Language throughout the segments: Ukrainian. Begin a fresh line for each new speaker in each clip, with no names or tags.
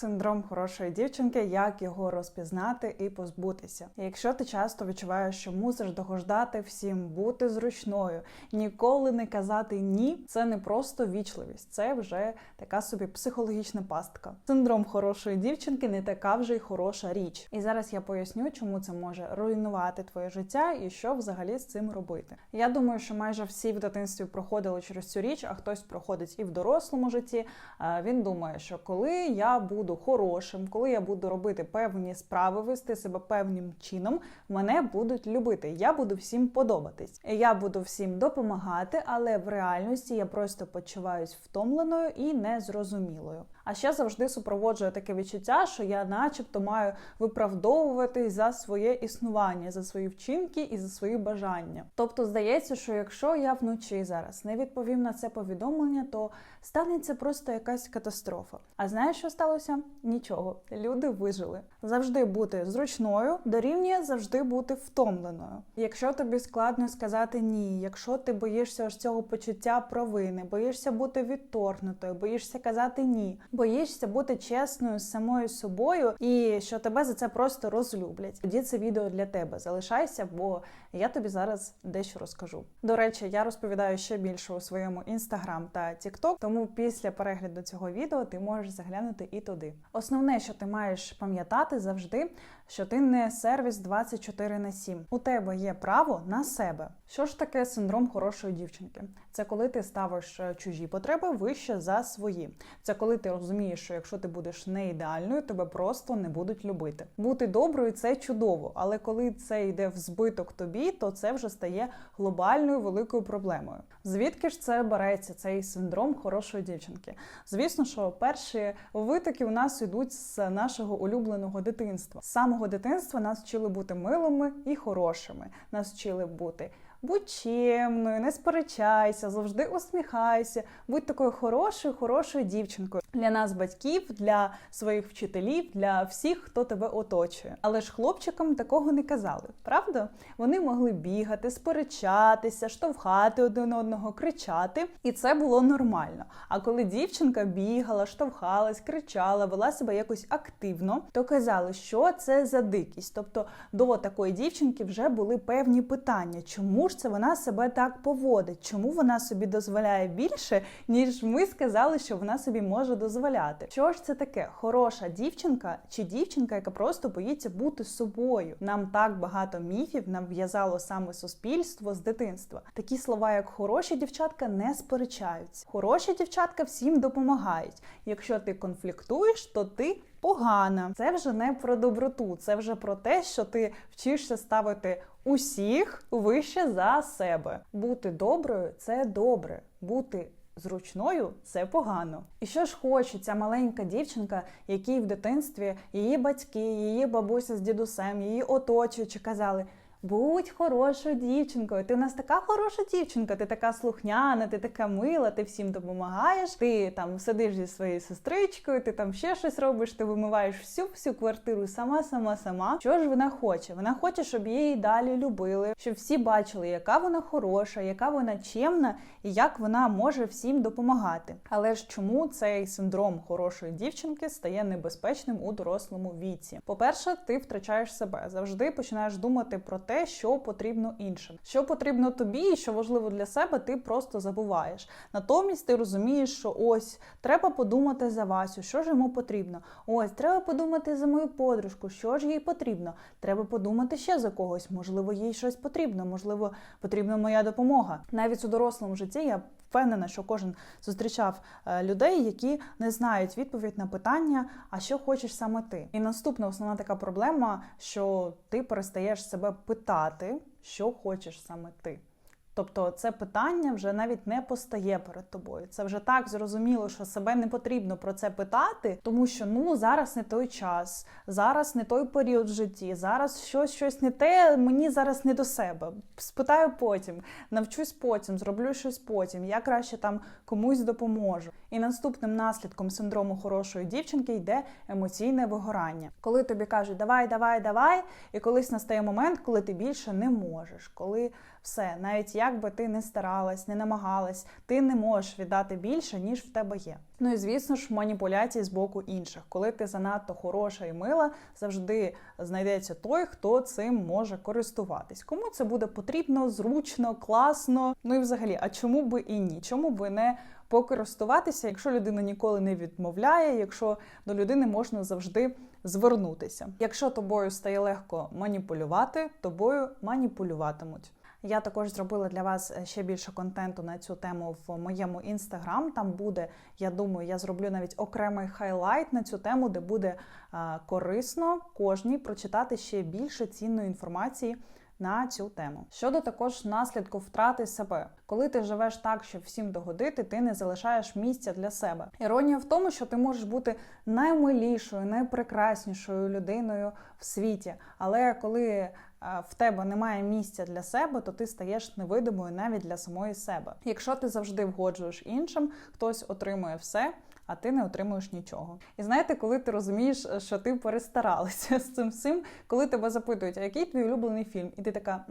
Синдром хорошої дівчинки, як його розпізнати і позбутися. Якщо ти часто відчуваєш, що мусиш догождати всім, бути зручною, ніколи не казати ні, це не просто вічливість, це вже така собі психологічна пастка. Синдром хорошої дівчинки не така вже й хороша річ. І зараз я поясню, чому це може руйнувати твоє життя і що взагалі з цим робити. Я думаю, що майже всі в дитинстві проходили через цю річ, а хтось проходить і в дорослому житті. Е, Він думає, що коли я буду хорошим, коли я буду робити певні справи, вести себе певним чином, мене будуть любити. Я буду всім подобатись. Я буду всім допомагати, але в реальності я просто почуваюсь втомленою і незрозумілою. А ще завжди супроводжує таке відчуття, що я, начебто, маю виправдовуватись за своє існування, за свої вчинки і за свої бажання. Тобто, здається, що якщо я вночі зараз не відповім на це повідомлення, то станеться просто якась катастрофа. А знаєш, що сталося? Нічого. Люди вижили. Завжди бути зручною дорівнює завжди бути втомленою. Якщо тобі складно сказати ні, якщо ти боїшся аж цього почуття провини, боїшся бути відторгнутою, боїшся казати ні, боїшся бути чесною з самою собою і що тебе за це просто розлюблять. Тоді це відео для тебе. Залишайся, бо я тобі зараз дещо розкажу. До речі, я розповідаю ще більше у своєму інстаграм та тікток, тому після перегляду цього відео ти можеш заглянути і туди. Основне, що ти маєш пам'ятати завжди, що ти не сервіс 24 на 7. У тебе є право на себе. Що ж таке синдром хорошої дівчинки? Це коли ти ставиш е, чужі потреби вище за свої. Це коли ти розумієш, що якщо ти будеш не ідеальною, тебе просто не будуть любити. Бути доброю це чудово, але коли це йде в збиток тобі, то це вже стає глобальною великою проблемою. Звідки ж це береться цей синдром хорошої дівчинки? Звісно, що перші витоки у нас йдуть з нашого улюбленого дитинства. З самого дитинства нас вчили бути милими і хорошими. Нас вчили бути. Будь чемною, не сперечайся, завжди усміхайся, будь такою хорошою, хорошою дівчинкою для нас, батьків, для своїх вчителів, для всіх, хто тебе оточує. Але ж хлопчикам такого не казали, правда? Вони могли бігати, сперечатися, штовхати один одного, кричати, і це було нормально. А коли дівчинка бігала, штовхалась, кричала, вела себе якось активно, то казали, що це за дикість. Тобто до такої дівчинки вже були певні питання, чому ж це вона себе так поводить, чому вона собі дозволяє більше, ніж ми сказали, що вона собі може дозволяти. Що ж це таке? Хороша дівчинка чи дівчинка, яка просто боїться бути собою? Нам так багато міфів нав'язало саме суспільство з дитинства. Такі слова, як хороші дівчатка, не сперечаються. Хороші дівчатка всім допомагають. Якщо ти конфліктуєш, то ти погана. Це вже не про доброту, це вже про те, що ти вчишся ставити усіх вище за себе. Бути доброю це добре. Бути Зручною це погано. І що ж хоче ця маленька дівчинка, якій в дитинстві її батьки, її бабуся з дідусем, її оточуючи казали. Будь хорошою дівчинкою. Ти у нас така хороша дівчинка, ти така слухняна, ти така мила, ти всім допомагаєш. Ти там сидиш зі своєю сестричкою, ти там ще щось робиш, ти вимиваєш всю всю квартиру сама, сама, сама. Що ж вона хоче? Вона хоче, щоб її далі любили, щоб всі бачили, яка вона хороша, яка вона чемна і як вона може всім допомагати. Але ж чому цей синдром хорошої дівчинки стає небезпечним у дорослому віці? По-перше, ти втрачаєш себе завжди починаєш думати про те, що потрібно іншим, що потрібно тобі, і що важливо для себе, ти просто забуваєш. Натомість ти розумієш, що ось треба подумати за Васю, що ж йому потрібно. Ось треба подумати за мою подружку, що ж їй потрібно. Треба подумати ще за когось. Можливо, їй щось потрібно, можливо, потрібна моя допомога. Навіть у дорослому житті я впевнена, що кожен зустрічав е, людей, які не знають відповідь на питання, а що хочеш саме ти. І наступна основна така проблема, що ти перестаєш себе питати, що хочеш саме ти. Тобто це питання вже навіть не постає перед тобою. Це вже так зрозуміло, що себе не потрібно про це питати, тому що ну зараз не той час, зараз не той період в житті, зараз щось щось не те, мені зараз не до себе. Спитаю потім, навчусь потім, зроблю щось потім. Я краще там комусь допоможу. І наступним наслідком синдрому хорошої дівчинки йде емоційне вигорання. Коли тобі кажуть давай, давай, давай, і колись настає момент, коли ти більше не можеш, коли все, навіть як би ти не старалась, не намагалась, ти не можеш віддати більше, ніж в тебе є. Ну і звісно ж, маніпуляції з боку інших. Коли ти занадто хороша і мила, завжди знайдеться той, хто цим може користуватись. Кому це буде потрібно, зручно, класно. Ну і взагалі, а чому би і ні? Чому би не покористуватися, якщо людина ніколи не відмовляє, якщо до людини можна завжди звернутися. Якщо тобою стає легко маніпулювати, тобою маніпулюватимуть. Я також зробила для вас ще більше контенту на цю тему в моєму інстаграм. Там буде, я думаю, я зроблю навіть окремий хайлайт на цю тему, де буде корисно кожній прочитати ще більше цінної інформації. На цю тему щодо також наслідку втрати себе, коли ти живеш так, щоб всім догодити, ти не залишаєш місця для себе. Іронія в тому, що ти можеш бути наймилішою, найпрекраснішою людиною в світі, але коли в тебе немає місця для себе, то ти стаєш невидимою навіть для самої себе. Якщо ти завжди вгоджуєш іншим, хтось отримує все. А ти не отримуєш нічого. І знаєте, коли ти розумієш, що ти перестаралася з цим всім, коли тебе запитують, а який твій улюблений фільм? І ти така,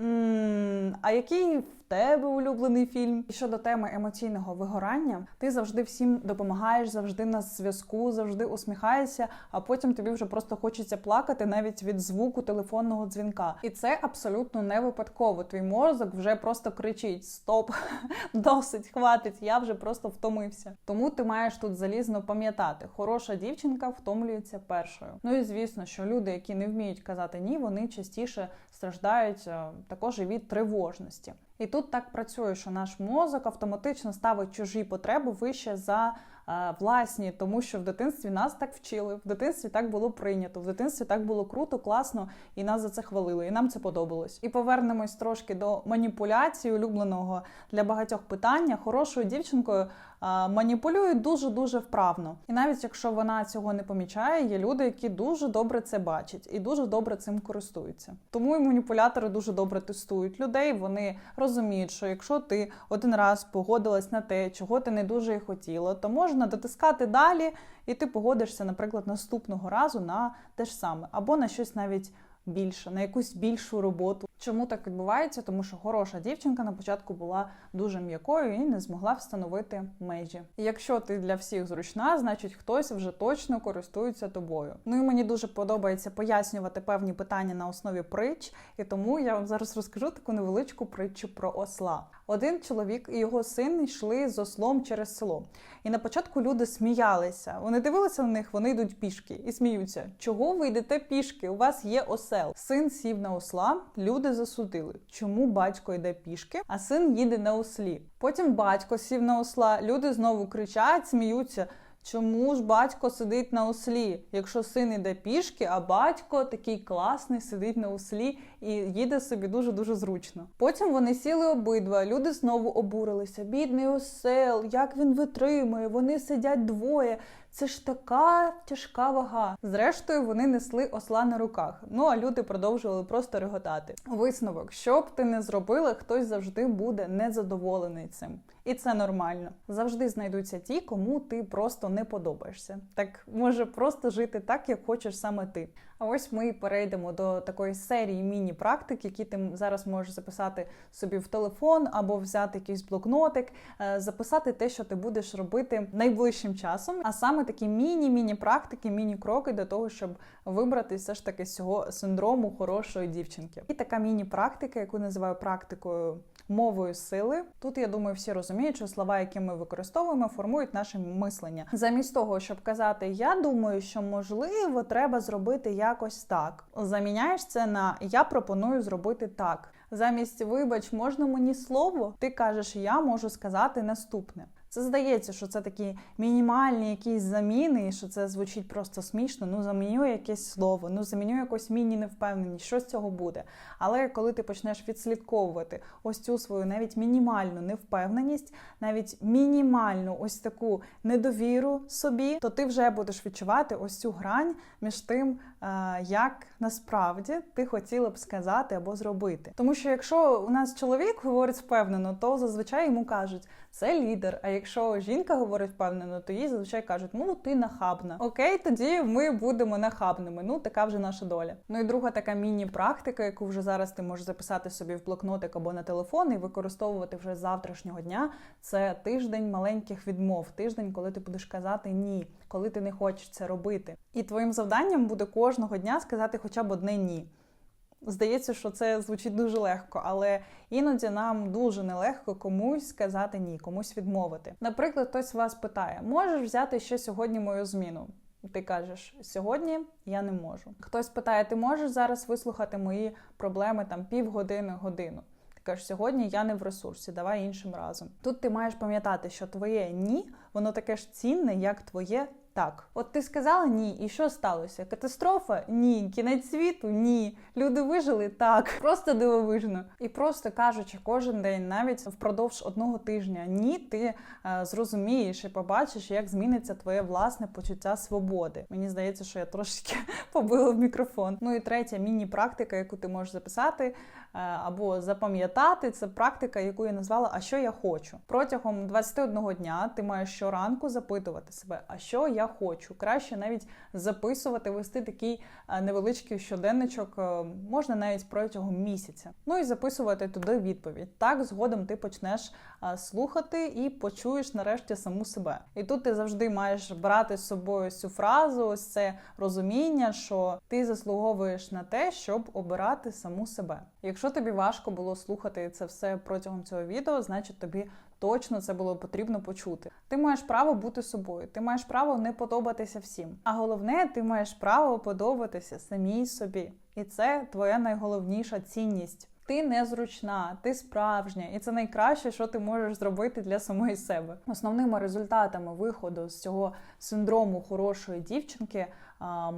а який в тебе улюблений фільм? І щодо теми емоційного вигорання, ти завжди всім допомагаєш, завжди на зв'язку, завжди усміхаєшся, а потім тобі вже просто хочеться плакати навіть від звуку телефонного дзвінка. І це абсолютно не випадково. Твій мозок вже просто кричить: Стоп, досить, хватить, я вже просто втомився. Тому ти маєш тут залізно пам'ятати, хороша дівчинка втомлюється першою. Ну і звісно, що люди, які не вміють казати ні, вони частіше страждають е, також і від тривожності. І тут так працює, що наш мозок автоматично ставить чужі потреби вище за е, власні, тому що в дитинстві нас так вчили, в дитинстві так було прийнято, в дитинстві так було круто, класно, і нас за це хвалили, і нам це подобалось. І повернемось трошки до маніпуляції улюбленого для багатьох питання. Хорошою дівчинкою маніпулюють дуже дуже вправно. І навіть якщо вона цього не помічає, є люди, які дуже добре це бачать і дуже добре цим користуються. Тому і маніпулятори дуже добре тестують людей. Вони розуміють, що якщо ти один раз погодилась на те, чого ти не дуже і хотіла, то можна дотискати далі, і ти погодишся, наприклад, наступного разу на те ж саме, або на щось навіть більше, на якусь більшу роботу. Чому так відбувається? Тому що хороша дівчинка на початку була дуже м'якою і не змогла встановити межі. Якщо ти для всіх зручна, значить хтось вже точно користується тобою. Ну і мені дуже подобається пояснювати певні питання на основі притч, і тому я вам зараз розкажу таку невеличку притчу про осла. Один чоловік і його син йшли з ослом через село. І на початку люди сміялися. Вони дивилися на них, вони йдуть пішки і сміються. Чого ви йдете пішки? У вас є осел. Син сів на осла, люди засудили. Чому батько йде пішки, а син їде на ослі? Потім батько сів на осла, люди знову кричать, сміються. Чому ж батько сидить на ослі, якщо син іде пішки, а батько такий класний сидить на ослі і їде собі дуже дуже зручно. Потім вони сіли обидва. Люди знову обурилися. Бідний осел, як він витримує? Вони сидять двоє. Це ж така тяжка вага. Зрештою, вони несли осла на руках. Ну а люди продовжували просто реготати. Висновок, що б ти не зробила, хтось завжди буде незадоволений цим. І це нормально. Завжди знайдуться ті, кому ти просто не подобаєшся. Так може просто жити так, як хочеш саме ти. А ось ми перейдемо до такої серії міні-практик, які ти зараз можеш записати собі в телефон або взяти якийсь блокнотик, е, записати те, що ти будеш робити найближчим часом. А саме такі міні-міні практики, міні-кроки для того, щоб вибрати все ж таки з цього синдрому хорошої дівчинки. І така міні-практика, яку називаю практикою мовою сили. Тут я думаю, всі розуміють, що слова, які ми використовуємо, формують наше мислення. Замість того, щоб казати Я думаю, що можливо треба зробити якось так. Заміняєш це на Я пропоную зробити так. Замість вибач, можна мені слово? Ти кажеш, я можу сказати наступне. Це здається, що це такі мінімальні якісь заміни, і що це звучить просто смішно. Ну заміню якесь слово, ну заміню якусь міні-невпевненість, що з цього буде. Але коли ти почнеш відслідковувати ось цю свою навіть мінімальну невпевненість, навіть мінімальну ось таку недовіру собі, то ти вже будеш відчувати ось цю грань між тим, як насправді ти хотіла б сказати або зробити. Тому що якщо у нас чоловік говорить впевнено, то зазвичай йому кажуть це лідер. А якщо жінка говорить впевнено, то їй зазвичай кажуть, ну ти нахабна. Окей, тоді ми будемо нахабними. Ну така вже наша доля. Ну і друга така міні-практика, яку вже зараз ти можеш записати собі в блокнотик або на телефон і використовувати вже з завтрашнього дня. Це тиждень маленьких відмов, тиждень, коли ти будеш казати ні, коли ти не хочеш це робити. І твоїм завданням буде кожного дня сказати хоча б одне ні. Здається, що це звучить дуже легко, але іноді нам дуже нелегко комусь сказати ні, комусь відмовити. Наприклад, хтось вас питає: можеш взяти ще сьогодні мою зміну? Ти кажеш, сьогодні я не можу. Хтось питає, ти можеш зараз вислухати мої проблеми там півгодини, годину. Ти кажеш, сьогодні я не в ресурсі, давай іншим разом. Тут ти маєш пам'ятати, що твоє ні, воно таке ж цінне, як твоє так. От ти сказала ні, і що сталося? Катастрофа? Ні. Кінець світу? Ні. Люди вижили? Так. Просто дивовижно. І просто кажучи, кожен день, навіть впродовж одного тижня, ні, ти е, зрозумієш і побачиш, як зміниться твоє власне почуття свободи. Мені здається, що я трошечки побила в мікрофон. Ну і третя міні-практика, яку ти можеш записати або запам'ятати, це практика, яку я назвала А що я хочу. Протягом 21 дня ти маєш щоранку запитувати себе, а що я хочу. Краще навіть записувати, вести такий е, невеличкий щоденничок, е, можна навіть протягом місяця. Ну і записувати туди відповідь. Так згодом ти почнеш е, слухати і почуєш нарешті саму себе. І тут ти завжди маєш брати з собою цю фразу, ось це розуміння, що ти заслуговуєш на те, щоб обирати саму себе. Якщо тобі важко було слухати це все протягом цього відео, значить тобі точно це було потрібно почути. Ти маєш право бути собою, ти маєш право не подобатися всім. А головне, ти маєш право подобатися самій собі. І це твоя найголовніша цінність. Ти незручна, ти справжня, і це найкраще, що ти можеш зробити для самої себе. Основними результатами виходу з цього синдрому хорошої дівчинки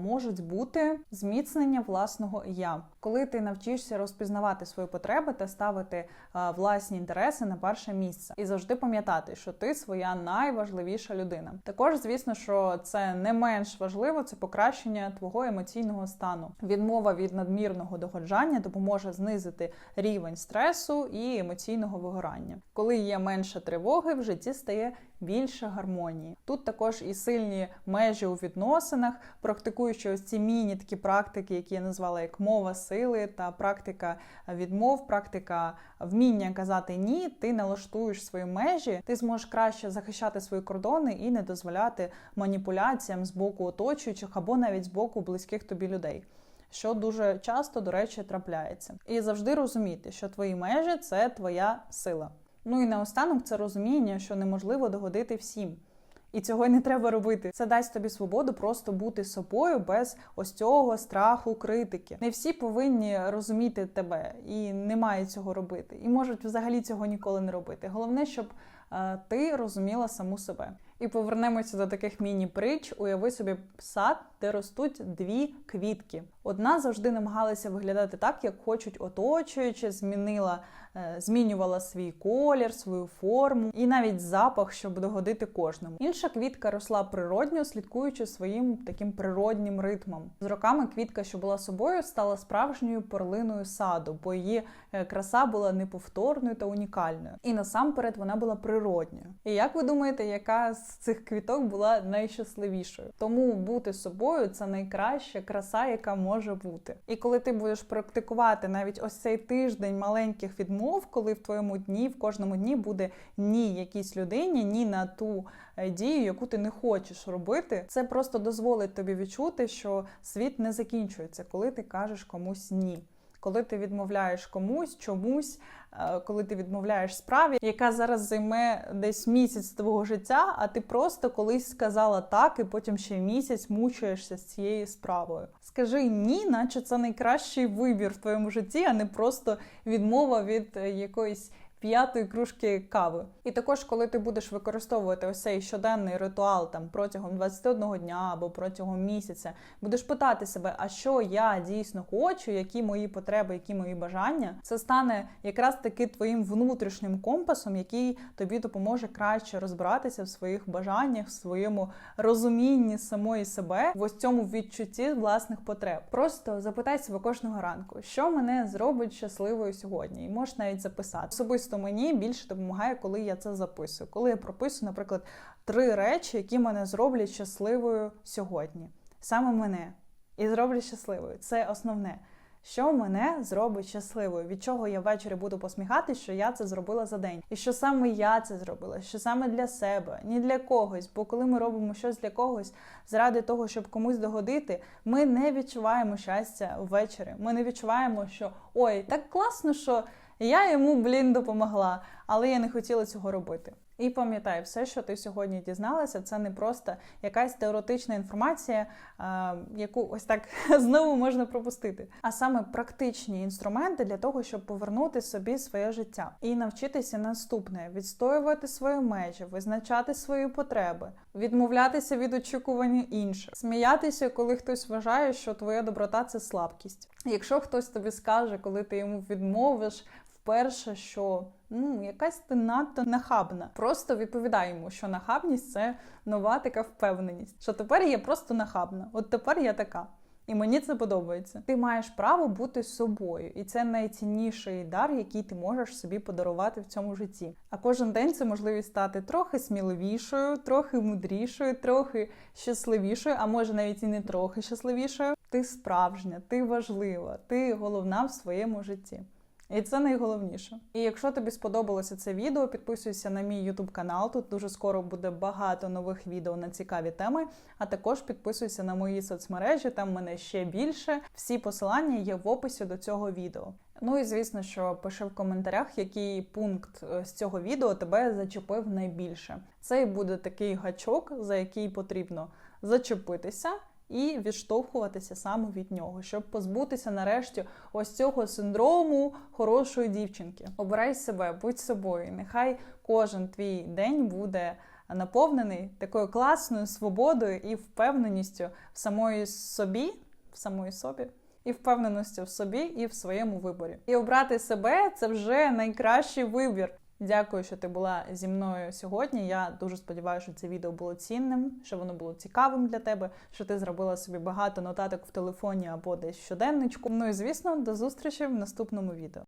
можуть бути зміцнення власного я, коли ти навчишся розпізнавати свої потреби та ставити власні інтереси на перше місце, і завжди пам'ятати, що ти своя найважливіша людина. Також, звісно, що це не менш важливо, це покращення твого емоційного стану. Відмова від надмірного догоджання допоможе знизити рівень стресу і емоційного вигорання. Коли є менше тривоги, в житті стає більше гармонії. Тут також і сильні межі у відносинах, практикуючи ось ці міні такі практики, які я назвала як мова сили та практика відмов, практика вміння казати ні, ти налаштуєш свої межі, ти зможеш краще захищати свої кордони і не дозволяти маніпуляціям з боку оточуючих або навіть з боку близьких тобі людей. Що дуже часто, до речі, трапляється, і завжди розуміти, що твої межі це твоя сила. Ну і наостанок це розуміння, що неможливо догодити всім. І цього й не треба робити. Це дасть тобі свободу просто бути собою без ось цього страху, критики. Не всі повинні розуміти тебе і не мають цього робити, і можуть взагалі цього ніколи не робити. Головне, щоб е, ти розуміла саму себе. І повернемося до таких міні-притч. Уяви собі сад, де ростуть дві квітки. Одна завжди намагалася виглядати так, як хочуть оточуючи, змінила, змінювала свій колір, свою форму і навіть запах, щоб догодити кожному. Інша квітка росла природньо, слідкуючи своїм таким природнім ритмом. З роками квітка, що була собою, стала справжньою перлиною саду, бо її е, краса була неповторною та унікальною. І насамперед вона була природньою. І як ви думаєте, яка з цих квіток була найщасливішою? Тому бути собою це найкраща краса, яка може бути. І коли ти будеш практикувати навіть ось цей тиждень маленьких відмов, коли в твоєму дні, в кожному дні буде ні якійсь людині, ні на ту е, дію, яку ти не хочеш робити, це просто дозволить тобі відчути, що світ не закінчується, коли ти кажеш комусь ні. Коли ти відмовляєш комусь, чомусь, е, коли ти відмовляєш справі, яка зараз займе десь місяць твого життя, а ти просто колись сказала так, і потім ще місяць мучаєшся з цією справою. Скажи ні, наче це найкращий вибір в твоєму житті, а не просто відмова від е, якоїсь п'ятої кружки кави. І також, коли ти будеш використовувати ось цей щоденний ритуал там протягом 21 дня або протягом місяця, будеш питати себе, а що я дійсно хочу, які мої потреби, які мої бажання, це стане якраз таки твоїм внутрішнім компасом, який тобі допоможе краще розбиратися в своїх бажаннях, в своєму розумінні самої себе, в ось цьому відчутті власних потреб. Просто запитай себе кожного ранку, що мене зробить щасливою сьогодні, і можеш навіть записати. Особисто особисто мені більше допомагає, коли я це записую. Коли я прописую, наприклад, три речі, які мене зроблять щасливою сьогодні. Саме мене і зроблять щасливою. Це основне. Що мене зробить щасливою, від чого я ввечері буду посміхатися, що я це зробила за день, і що саме я це зробила, що саме для себе, ні для когось. Бо коли ми робимо щось для когось заради того, щоб комусь догодити, ми не відчуваємо щастя ввечері. Ми не відчуваємо, що ой, так класно, що я йому, блін, допомогла, але я не хотіла цього робити. І пам'ятай, все, що ти сьогодні дізналася, це не просто якась теоретична інформація, яку ось так знову можна пропустити, а саме практичні інструменти для того, щоб повернути собі своє життя і навчитися наступне: відстоювати свої межі, визначати свої потреби, відмовлятися від очікування інших, сміятися, коли хтось вважає, що твоя доброта це слабкість. Якщо хтось тобі скаже, коли ти йому відмовиш. Вперше, що ну якась ти надто нахабна. Просто відповідай йому, що нахабність це нова така впевненість. Що тепер я просто нахабна. От тепер я така. І мені це подобається. Ти маєш право бути собою, і це найцінніший дар, який ти можеш собі подарувати в цьому житті. А кожен день це можливість стати трохи сміливішою, трохи мудрішою, трохи щасливішою, а може навіть і не трохи щасливішою. Ти справжня, ти важлива, ти головна в своєму житті. І це найголовніше. І якщо тобі сподобалося це відео, підписуйся на мій YouTube канал. Тут дуже скоро буде багато нових відео на цікаві теми. А також підписуйся на мої соцмережі, там мене ще більше. Всі посилання є в описі до цього відео. Ну і звісно, що пиши в коментарях, який пункт е, з цього відео тебе зачепив найбільше. Це і буде такий гачок, за який потрібно зачепитися і відштовхуватися саме від нього, щоб позбутися нарешті ось цього синдрому хорошої дівчинки. Обирай себе, будь собою. Нехай кожен твій день буде наповнений такою класною свободою і впевненістю в самої собі, в самої собі. І впевненості в собі і в своєму виборі. І обрати себе це вже найкращий вибір. Дякую, що ти була зі мною сьогодні. Я дуже сподіваюся, що це відео було цінним, що воно було цікавим для тебе, що ти зробила собі багато нотаток в телефоні або десь щоденничку. Ну і звісно, до зустрічі в наступному відео.